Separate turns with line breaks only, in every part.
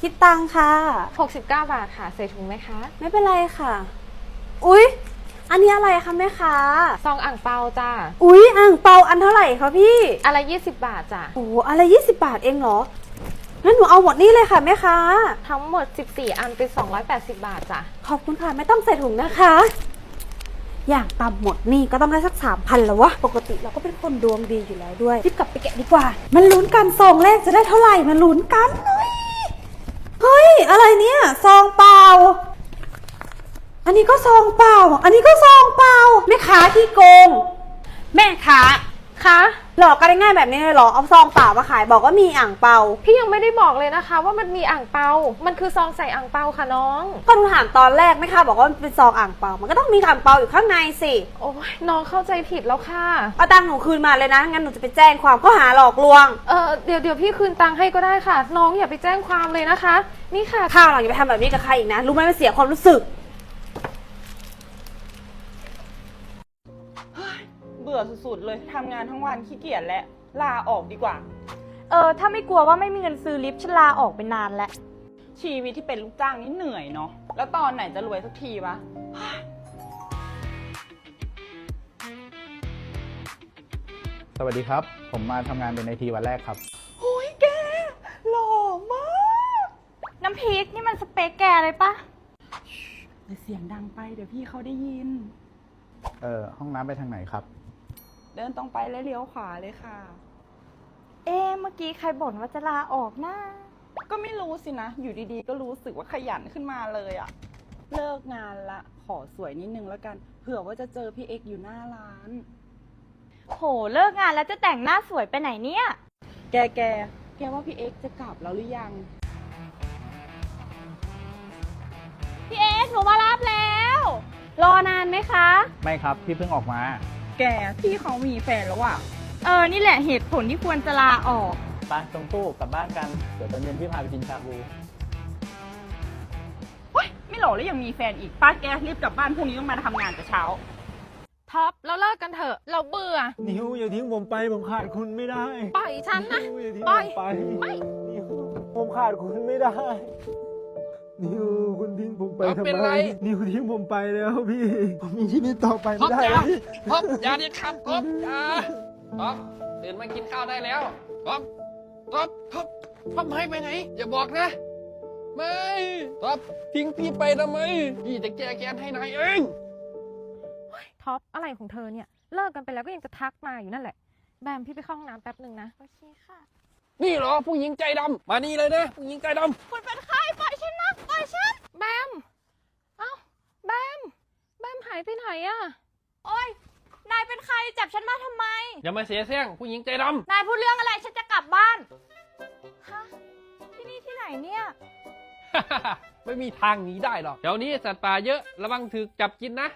คิดตังค่ะ
69 บาทค่ะ ใส่ถุงไหมคะ
ไม่เป็นไรค่ะ อุ๊ย อันนี้อะไรคะแม่ค้า
ซองอ่างเปาจ้า
อุ๊ยอ่างเปาอันเท่าไหร่คะพี่
อะไร 20 บาทจ้ะ
โอ้อะไรยี่สิบบาทเองเหรองั้นหนูเอาหมดนี่เลยค่ะแม่ค้า
ทั้งหมด 14 อันเป็น 280 บาทจ้ะ
ขอบคุณค่ะ ไม่ต้องใส่ถุงนะคะ อย่างต่ำหมดนี่ก็ต้องได้สักสามพันแล้ววะ ปกติเราก็เป็นคนดวงดีอยู่แล้วด้วยรีบกลับไปแกะดีกว่า มันลุ้นกันซองแรกจะได้เท่าไหร่มันลุ้นกันเฮ้ย เฮ้ย อะไรเนี่ยซองเปล่า อันนี้ก็ซองเปล่า อันนี้ก็ซองเปล่า แม่ค้าที่โกง แม่ค้า
คะ
หลอกกันได้ง่ายแบบนี้เลยเหรอ เอาซองเปล่ามาขายบอกว่ามีอ่างเปา
พี่ยังไม่ได้บอกเลยนะคะ ว่ามันมีอ่างเปา มันคือซองใส่อ่างเปาค่ะน้อง
ก็หนูถามตอนแรกแม่ค้าบอกว่ามันเป็นซองอ่างเปา มันก็ต้องมีอ่างเปาอยู่ข้างในสิ
โอ้ยน้องเข้าใจผิดแล้วค่ะ
เอาตังค์หนูคืนมาเลยนะ งั้นหนูจะไปแจ้งความข้อหาหลอกลวง
เออเดี๋ยวเดี๋ยวพี่คืนตังค์ให้ก็ได้ค่ะ น้องอย่าไปแจ้งความเลยนะคะ นี่ค่ะ
ข้าวหลังอย่าไปทำแบบนี้กับใครอีกนะ รู้ไหมมันเสียความรู้สึก
เบื่อสุดๆ เลยทำงานทั้งวันขี้เกียจและลาออกดีกว่า
เออ ถ้าไม่กลัวว่าไม่มีเงินซื้อลิฟต์ฉันลาออกไปนานแล้ว
ชีวิตที่เป็นลูกจ้างนี่เหนื่อยเนาะแล้วตอนไหนจะรวยสักทีวะ
สวัสดีครับ ผมมาทำงานเป็นไอทีวันแรกครับ
โอ้ยแก หล่อมาก
น้ำพริกนี่มันสเปคแกเลยปะ
แต่เสียงดังไปเดี๋ยวพี่เขาได้ยิน
เอ่อห้องน้ำไปทางไหนครับ
เดินตรงไปแล้วเลี้ยวขวาเลยค่ะ
เอ๊ะเมื่อกี้ใครบ่นว่าจะลาออกนะ
ก็ไม่รู้สินะ อยู่ดีๆ ก็รู้สึกว่าขยันขึ้นมาเลยอะเลิกงานละ ขอสวยนิดนึงแล้วกัน เผื่อว่าจะเจอพี่เอ็กซ์อยู่หน้าร้าน
โหเลิกงานแล้วจะแต่งหน้าสวยไปไหนเนี่ย
แกแกแกว่าพี่เอ็กซ์จะกลับแล้วหรือยัง
พี่เอ๊หนูมารับแล้ว รอนานไหมคะ
ไม่ครับ พี่เพิ่งออกมา
แกพี่เขามีแฟนแล้วอะ
เออ นี่แหละเหตุผลที่ควรจะลาออก
ไปตรงตู้กลับบ้านกัน เดี๋ยวตอนเย็นพี่พาไปกินชาบู
เฮ้ย ไม่หล่อแล้วยังมีแฟนอีก ป้าแกรีบกลับบ้านพรุ่งนี้ต้องมาทำงานแต่เช้า
ท็อปเราเลิกกันเถอะ เราเบื่อ
นิวอย่าทิ้งผมไปผมขาดคุณไม่ได้
ปล่อยฉันนะ
นิวอย่าทิ้ง
ป
ผ
ล่อย
มไป
ไม่
นิวผมขาดคุณไม่ได้ นิวคุณทิ้งผมไป
เอา
ทำ
เป็น
ไม
ไร
นิวทิ้งผมไปแล้วพี่ ผมมีชีวิตต่อไป
ท็อ
ไม่
ป
ได้
อย่า
แล้วพี่
ท็อปอย่าเด็ดขาดท็อปอย่าท็อปตื่นมากินข้าวได้แล้วท็อปท็อปท็อปท็อปให้ไปไหน อย่าบอกนะไม่ท็อปทิ้งพี่ไปทำไม พี่จะแก้แค้นให้นายเอง
ท็อปอะไรของเธอเนี่ย เลิกกันไปแล้วก็ยังจะทักมาอยู่นั่นแหละ แบมพี่ไปเข้าห้องน้ำแป๊บหนึ่งนะ โอเคค่ะ
นี่เหรอผู้หญิงใจดำมานี่เลยนะผู้หญิงใจดำ
คุณเป็นใครปล่อยฉันนะปล่อยฉัน แบม เอ้า แบม แบมหาย ไปไหนอะ
โอ๊ยนายเป็นใครจับฉันมาทำไม
อย่ามาเสียแซงผู้หญิงใจด
นายพูดเรื่องอะไรฉันจะกลับบ้าน ฮะ ที่นี่ที่ไหนเนี่ยำ
ไม่มีทางหนีได้หรอกแถวนี้สัตว์ป่าเยอะระวังถูกจับกินนะ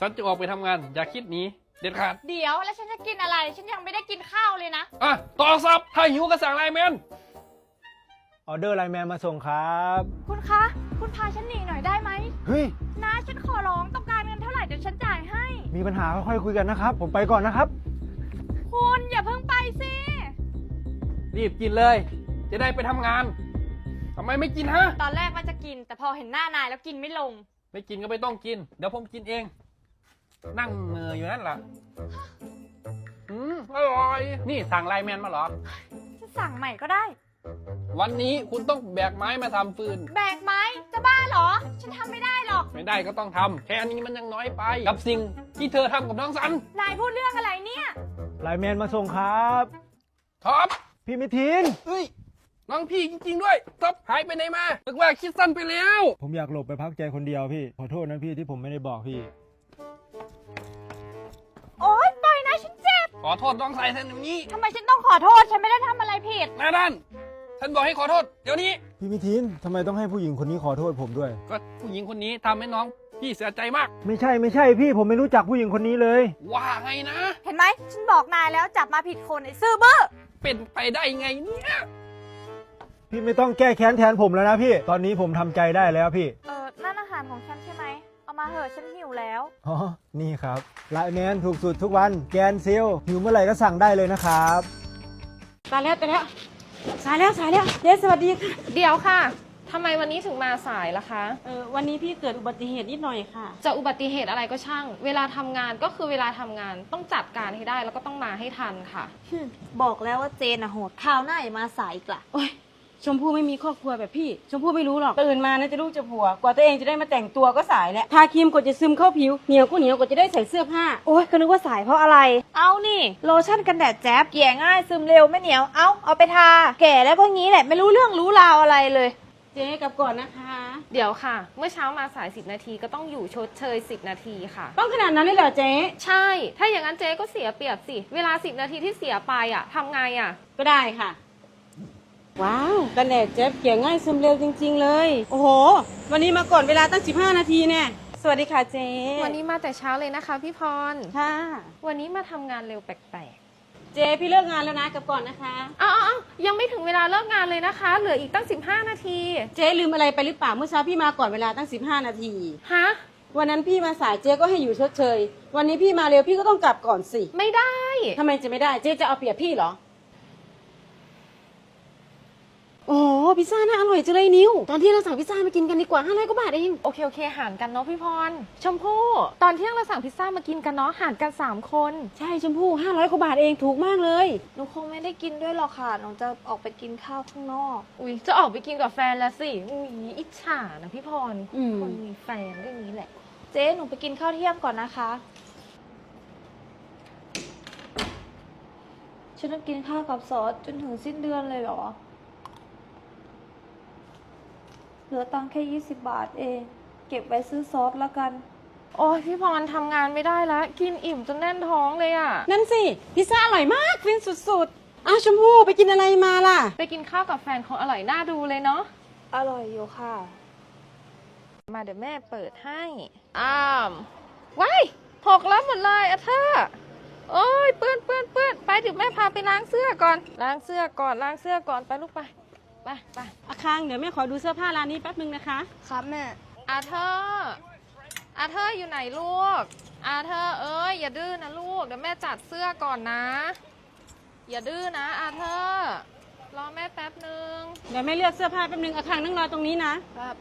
ฉันจะออกไปทำงาน อย่าคิดหนีเด็ดขาด
เดี๋ยวแล้วฉันจะกินอะไร ฉันยังไม่ได้กินข้าวเลยนะ
อะต่อซับถ้าหิวก็สั่งไลน์แมน
ออเดอร์ไลน์แมนมาส่งครับ
คุณคะ คุณพาฉันหนีหน่อยได้ไหม
เฮ้ย
นะฉันขอร้องต้องการเงินเท่าไหร่เดี๋ยวฉันจ่ายให้
มีปัญหาค่อยๆคุยกันนะครับ ผมไปก่อนนะครับ
คุณอย่าเพิ่งไปสิ
รีบกินเลย จะได้ไปทำงานทำไมไม่กินฮะ
ตอนแรกว่าจะกิน แต่พอเห็นหน้านายแล้วกินไม่ลง
ไม่กินก็ไม่ต้องกิน เดี๋ยวผมกินเอง นั่งเหนื่อยอยู่นั่นล่ะอืมอร่อย นี่สั่งไลน์แมนมาเหรอ
จะสั่งใหม่ก็ได้
วันนี้คุณต้องแบกไม้มาทำฟืน
แบกไหมจะบ้าเหรอ ฉันทำไม่ได้หรอก
ไม่ได้ก็ต้องทำแค่นี้มันยังน้อยไป กับสิ่งที่เธอทำกับน้องสัน
นายพูดเรื่องอะไรเนี่ย
ไลน์แมนมาส่งครับ
ท็อป
พี่มิทิน
เฮ้ยน้องพี่จริง ๆ ด้วยท็อปหายไปไหนมานึกว่าคิดสั้นไปแล้ว
ผมอยากหลบไปพักใจคนเดียวพี่ ขอโทษนะพี่ที่ผมไม่ได้บอกพี่
โอ๊ยปล่อยนะฉันเจ็บ
ขอโทษน้องสายแทนเดี๋ยวนี้
ทำไมฉันต้องขอโทษ ฉันไม่ได้ทำอะไรผิด
หน้าด้าน ฉันบอกให้ขอโทษ เดี๋ยวนี้
พี่มิทินทำไมต้องให้ผู้หญิงคนนี้ขอโทษผมด้วย
ก็ผู้หญิงคนนี้ทำให้น้องพี่เสียใจมาก
ไม่ใช่ไม่ใช่พี่ผมไม่รู้จักผู้หญิงคนนี้เลย
ว่าไงนะ
เห็นไหม ฉันบอกนายแล้วจับมาผิดคนไอ้ซื่อบื้อ
เป็นไปได้ไงเนี่ย
พี่ไม่ต้องแก้แค้นแทนผมแล้วนะพี่ ตอนนี้ผมทำใจได้แล้วพี่
เออนั่นอาหารของฉันใช่ไหม เอามาเหอะฉันหิวแล้ว
อ๋อนี่ครับไลน์แมนถูกสุดทุกวันแกนเซลหิวเมื่อไหร่ก็สั่งได้เลยนะครับ
ตายแล้วตายแล้ว สายแล้วสายแล้วเจ๊สวัสดีค่ะ
เดี๋ยวค่ะทำไมวันนี้ถึงมาสายล่ะคะ
เออวันนี้พี่เกิดอุบัติเหตุนิดหน่อยค่ะ
จะอุบัติเหตุอะไรก็ช่าง เวลาทำงานก็คือเวลาทำงานต้องจัดการให้ได้แล้วก็ต้องมาให้ทันค่ะ
บอกแล้วว่าเจนอะโหดข่าวหน้าอย่ามาสายอีกล่ะ
โอ้ย ชมพู่ไม่มีครอบครัวแบบพี่ ชมพู่ไม่รู้หรอกตื่นมานะจะลูกจะผัว กว่าตัวเองจะได้มาแต่งตัวก็สายแล้วทาครีมกว่าจะซึมเข้าผิวเหนียวก็เหนียวกว่าจะได้ใส่เสื้อผ้า
โอ้ยก็นึกว่าสายเพราะอะไร เอานี่ โลชั่นกันแดดแจ๊บเกลี่ยง่ายซึมเร็วไม่เหนียว เอาเอาไปทา แก่แล้วก็งี้แหละไม่รู้เรื่องรู้ราวอะไรเลย
เจ๊กลับก่อนนะคะ
เดี๋ยวค่ะ เมื่อเช้ามาสาย 10 นาทีก็ต้องอยู่ชดเชย 10 นาทีค่ะ
ต้องขนาดนั้นเลยเหรอเจ๊
ใช่ ถ้าอย่างนั้นเจ๊ก็เสียเปรียบสิ เวลา 10 นาทีที่เสียไปอะทำไงอะ
ก็ได้ค่ะ ว้าวกันแดดเจ๊เกลี่ยง่ายซึมเร็วจริง ๆ เลย โอ้โห วันนี้มาก่อนเวลาตั้ง 15 นาทีแน่สวัสดีค่ะเจ๊
วันนี้มาแต่เช้าเลยนะคะพี่พร
ค่ะ
วันนี้มาทำงานเร็วแปลก
เจ๊พี่เลิกงานแล้วนะกลับก่อนนะคะ
ๆอ้าวอ้าวยังไม่ถึงเวลาเลิกงานเลยนะคะ เหลืออีกตั้ง 15 นาที
เจ๊ลืมอะไรไปหรือเปล่าเมื่อเช้าพี่มาก่อนเวลาตั้ง 15 นาที
ฮะ
วันนั้นพี่มาสายเจ๊ก็ให้อยู่ชดเชย วันนี้พี่มาเร็วพี่ก็ต้องกลับก่อนสิ
ไม่ได้
ทำไมจะไม่ได้ เจ๊จะเอาเปรียบพี่เหรอ โอ้โหพิซซ่าน่าอร่อยจังเลยนิว ตอนที่เราสั่งพิซซ่ามากินกันดีกว่า500กว่าบาทเอง
โอเคโอเคหารกันเนาะพี่พร ชมพู่ตอนเที่ยงเราสั่งพิซซ่ามากินกันเนาะหารกัน 3 คน
ใช่ชมพู่500กว่าบาทเองถูกมากเลย
หนูคงไม่ได้กินด้วยหรอกค่ะ หนูจะออกไปกินข้าวข้างนอก
อุ้ยจะออกไปกินกับแฟนแล้วสิอุ้ยอิจฉานะพี่พร
อืม
คนมีแฟนก็อย่างนี้แหละ
เจ๊หนูไปกินข้าวเที่ยงก่อนนะคะฉันต้องกินข้าวกับซอสจนถึงสิ้นเดือนเลยเหรอ เหลือตังค์แค่ 20 บาทเอง เก็บไว้ซื้อซอสแล้วกัน
โอ้ยพี่พรทำงานไม่ได้แล้ว กินอิ่มจนแน่นท้องเลยอะ
นั่นสิ พิซซ่าอร่อยมากฟินสุดๆอ้าวชมพู่ไปกินอะไรมาล่ะ
ไปกินข้าวกับแฟนของอร่อยน่าดูเลยเนาะ
อร่อยอยู่ค่ะ
มาเดี๋ยวแม่เปิดให้ อ้ามว้ายหกแล้วหมดเลยอะเธอโอ้ยเปื้อนเปื้อนเปื้อนไปเดี๋ยวแม่พาไปล้างเสื้อก่อน ล้างเสื้อก่อนล้างเสื้อก่อนไปลูกไป ไปไป
อาคังเดี๋ยวแม่ขอดูเสื้อผ้าร้านนี้แป๊บนึงนะคะ
ครับแม่
อาเธอร์อาเธอร์อยู่ไหนลูก อาเธอร์เอ้ยอย่าดื้อนะลูกเดี๋ยวแม่จัดเสื้อก่อนนะ อย่าดื้อนะ อาเธอร์รอแม่แป๊บนึง
เดี๋ยวแม่เลือกเสื้อผ้าแป๊บนึงอาคังนั่งรอตรงนี้นะ
ครับ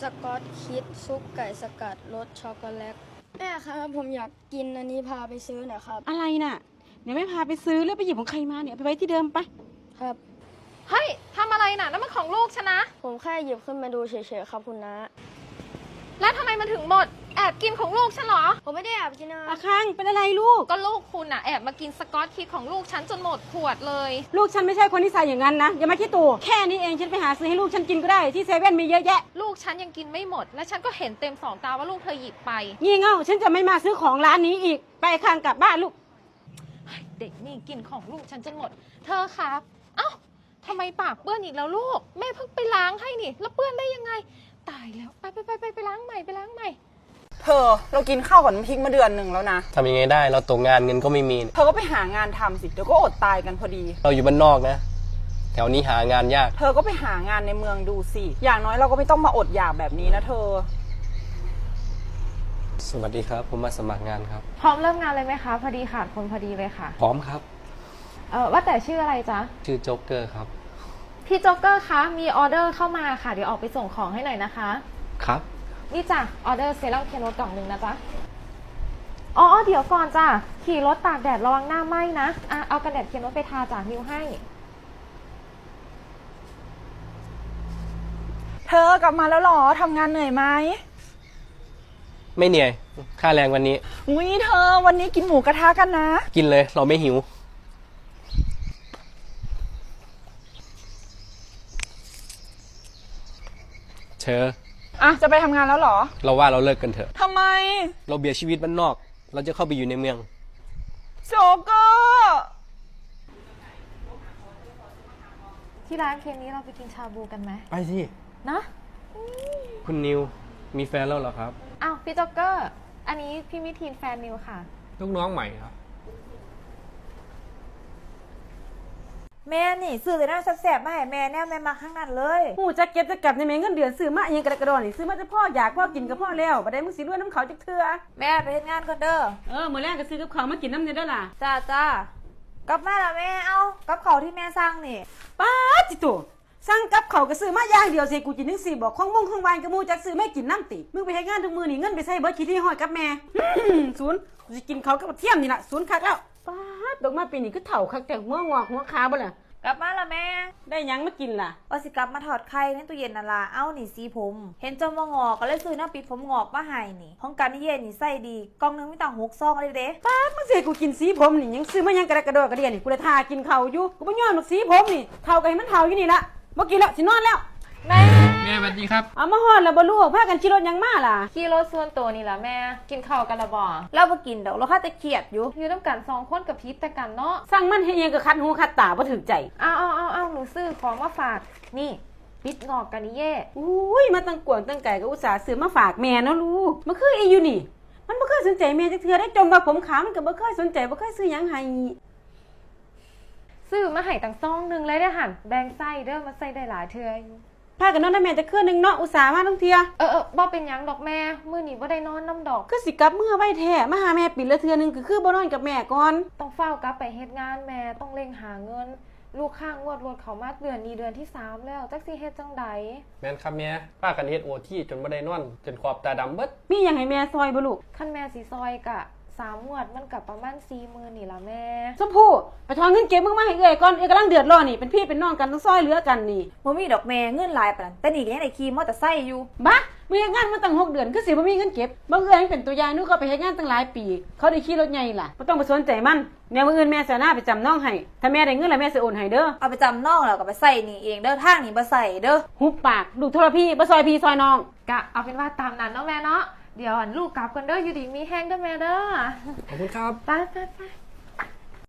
สกอตคิดซุปไก่สกัดรสช็อกโกแลตแม่ครับ ผมอยากกินอันนี้พาไปซื้อหน่อยครับ
อะไรน่ะ เดี๋ยวแม่พาไปซื้อแล้วไปหยิบของใครมาเนี่ยเอาไปไว้ที่เดิมไป
ครับ
เฮ้ยทำอะไรน่ะนั่นมันของลูกฉันนะ
ผมแค่หยิบขึ้นมาดูเฉยๆครับคุณนะ
แล้วทำไมมันถึงหมด แอบกินของลูกฉันเหรอ
ผมไม่ได้แอบกินนะ
อาคังเป็นอะไรลูก
ก็ลูกคุณน่ะแอบมากินสกอตคิดของลูกฉันจนหมดขวดเลย
ลูกฉันไม่ใช่คนที่ใส่อย่างนั้นนะอย่ามาคิดตัวแค่นี้เองฉันไปหาซื้อให้ลูกฉันกินก็ได้ที่เซเว่นมีเยอะแยะ
ลูกฉันยังกินไม่หมด และฉันก็เห็นเต็มสองตาว่าลูกเธอหยิบไป
งี่เง่าฉันจะไม่มาซื้อของร้านนี้อีก ไปอาคังกลับบ้านลูก
เด็กนี่กินของลูกฉันจนหมด เธอครับเอ้า ทำไมปากเปื้อนอีกแล้วลูก แม่เพิ่งไปล้างให้นี่ แล้วเปื้อนได้ยังไง ตายแล้ว ไปไปไปไปไปล้างใหม่ไปล้างใหม่
เธอเรากินข้าวกับน้ำพริกมาเดือนหนึ่งแล้วนะ
ทำยังไงได้ เราตกงานเงินก็ไม่มี
เธอก็ไปหางานทำสิเดี๋ยวก็อดตายกันพอดี
เราอยู่บ้านนอกนะ แถวนี้หางานยาก
เธอก็ไปหางานในเมืองดูสิ อย่างน้อยเราก็ไม่ต้องมาอดอยากแบบนี้นะเธอ
สวัสดีครับ ผมมาสมัครงานครับ
พร้อมเริ่มงานเลยไหมคะ พอดีขาดคนพอดีเลยค่ะ
พร้อมครับ
เออว่าแต่ชื่ออะไรจ๊ะ
ชื่อโจ๊กเกอร์ครับ
พี่โจ๊กเกอร์คะ มีออเดอร์เข้ามาค่ะ เดี๋ยวออกไปส่งของให้หน่อยนะคะ
ครับ
นี่จ้ะ ออเดอร์เซรั่มเคนโนกล่องหนึ่งนะจ๊ะ อ๋อ เดี๋ยวก่อนจ้ะ ขี่รถตากแดดระวังหน้าไหม้นะอะเอากันแดดเคนโนไปทาจ้ะนิวให้
เธอกลับมาแล้วเหรอทำงานเหนื่อยไหม
ไม่เหนื่อย ค่าแรงวันนี้
อุ้ยเธอวันนี้กินหมูกระทะกันนะ
กินเลย เราไม่หิว เธอ
อะจะไปทำงานแล้วเหรอ
เราว่าเราเลิกกันเถอะ
ทำไม
เราเบียดชีวิตบ้านนอก เราจะเข้าไปอยู่ในเมือง
โจ๊กเกอร์
ที่ร้านเคนนี้เราไปกินชาบูกันไหม
ไปสิ
นะ
คุณนิว มีแฟนแล้วเหรอครับ
อ้าวพี่โจ๊กเกอร์ อันนี้พี่มิทีนแฟนนิวค่ะ
ลูกน้องใหม่ครับ
แม่นี่ซื้อแต่น้ำแสบๆมาให้แม่แน่แม่มาข้างนั้นเลย
หูจะเก็บจะกลับในเมเงินเดือนซื้อมาเองกระดกกระดอนนี่ซื้อมาจะพ่ออยากพ่อกินกับพ่อแล้วบัดนี้มึงสิรวยน้ำเขาจักเทื่อ
แม่ไปเฮ็ดงานก่อนเด้อ
เออมื้อแรกก็ซื้อกับเขาวมากินน้ำเนี่ยเด้อล่ะ
จ้าจ้ากลับมาแล้วแม่เอากับเขาวที่แม่สั่งนี่
ป้าจิโตสั่งกับเขาวก็ซื้อมาอย่างเดียวเสิกูจินนึงสิบอกของมงของวานกับหมูจักซื้อไม่กินน้ำติมึงไปเฮ็ดงานทุกมือนี่เงินไปใส่เบิร์ดคิดที่ห้อยกับแม่อื้อศูนย์กูสิกินเขาวกับเทียมนี่ล่ะศูนย์คักแล้ว ป้าดดอกมาปีนี้คือเถ่าคักแต่หัวงอกหัวขาบ่ล่ะ
กลับมาแล้วแม่
ได้หยังมากินล่ะ
ว่าสิกลับมาถอดไข่ในตู้เย็นนั่นล่ะเอ้านี่สีผม เห็นเจมางอกก็เลยซื้อน้ำปิดผมงอกมาให้นี่ ของการนี่เย็นนี่ใส่ดี กล่องหนึงมีตั้งหกซองเลยเด้
ป้าดมึงสิให้กูกินสีผมนี่ยังซื้อมายังกระดกกระโดดกระเดียนี่กูเลยทากินเขาวอยู่กูบ่ยอมหรอกสีผมนี่เท่ากันให้มันเท่าอยู่นี่ละบ่กินแล้วสินอนแล้ว
แม่
แม่สวัสดีครับ
เอามาฮอดแล้วบ่ลูกพากันขี่รถหยังมาล่ะ
ขี่รถส่วนตัวนี่ล่ะแม่ กินข้าวกันละบ่
เราบ่กินดอกเราค่าแต่เครียดอยู่
อยู่น้ำกันสองคนกับพิษแต่กันเนาะ
สั่งมันให้ยังก็คัดหูคัดตาบ่ถึกใจ
เอาเอาเอาเอาหนูซื้อของมาฝาก นี่ปิดงอกกันนี่เย่
อุ้ยมาตั้งกวางตั้งไก่ก็อุตส่าห์ซื้อมาฝากแม่เนาะลูกมันคืออีอยู่นี่ มันบ่เคยสนใจแม่จักเทื่อได้จมว่าผมขาวมันก็บ่เคยสนใจบ่เคยซื้อหยังให้
ซื้อมาให้ตั้งซองหนึ่งเลยได้อหันแบ่งไส้เด้อมาใส่ได้หลายเทื่ออยู่
พากันนอนได้แม่จะคืนหนึงเนาะอุตส่าห์มาทั้งเทื่อ
เออเออบ่เป็นหยังดอกแม่มื้อนี้บ่ได้นอนน้ำดอก
คือสิกลับเมื่อไว้แท้มาหาแม่ปิดละเทื่อหนึงก็คือบ่นอนกับแม่ก่อน
ต้องเฝ้ากลับไปเฮ็ดงานแม่ต้องเร่งหาเงิน ลูกข้างงวดรถเขามาเดือนนี้เดือนที่สามแล้วจักสิเฮ็ดจังใด
แม่นครับแม่ป้ากันเฮ็ดโอที่จนบ่ได้นอน จนขอบตาดำเบิด
มีหยังให้แม่ซอยบ่ลูก
คันแม่สิซอยกะ สามงวดมันกับประมาณสี่หมื่นนี่ล่ะแม่
ชมพู่ไปทอนเงินเก็บมึงมาให้เอ้อยก่อนเอ้อยกำลังเดือดร้อนนี่เป็นพี่เป็นน้องกันต้องซอยเหลือกันนี่
บ่มีดอกแม่เงินหลายปานนั้นแต่นี่ก็ยังได้ขี่มอเตอร์ไซค์อยู่
บ้ามีเฮ็ดงานมาตั้งหกเดือนคือสิบ่มีเงินเก็บบ่เอ้อยมันเป็นตัวอย่างหนูก็ไปเฮ็ดงานตั้งหลายปี เขาได้ขี่รถใหญ่ล่ะบ่ต้องไปสนใจมันแม่มื้ออื่นแม่สิเอาหน้าไปจำน้องให้ถ้าแม่ได้เงินแล้วแม่สิโอนให้เด้อ
เอาไปจำนองแล้วก็ไปใส่นี่เองเด้อทางนี่บ่ใส่เด้อ
หุบปากลูกโทรพี่บ่ซอยพี่ซอยน้อง
กะเอาเป็นว่าตามนั้นเนาะแม่เนาะ เดี๋ยวอันลูกกลับกันเด้ออยู่ดีมีแห้งเด้อแม่เด้อ
ขอบคุณครับ
ไปไปไป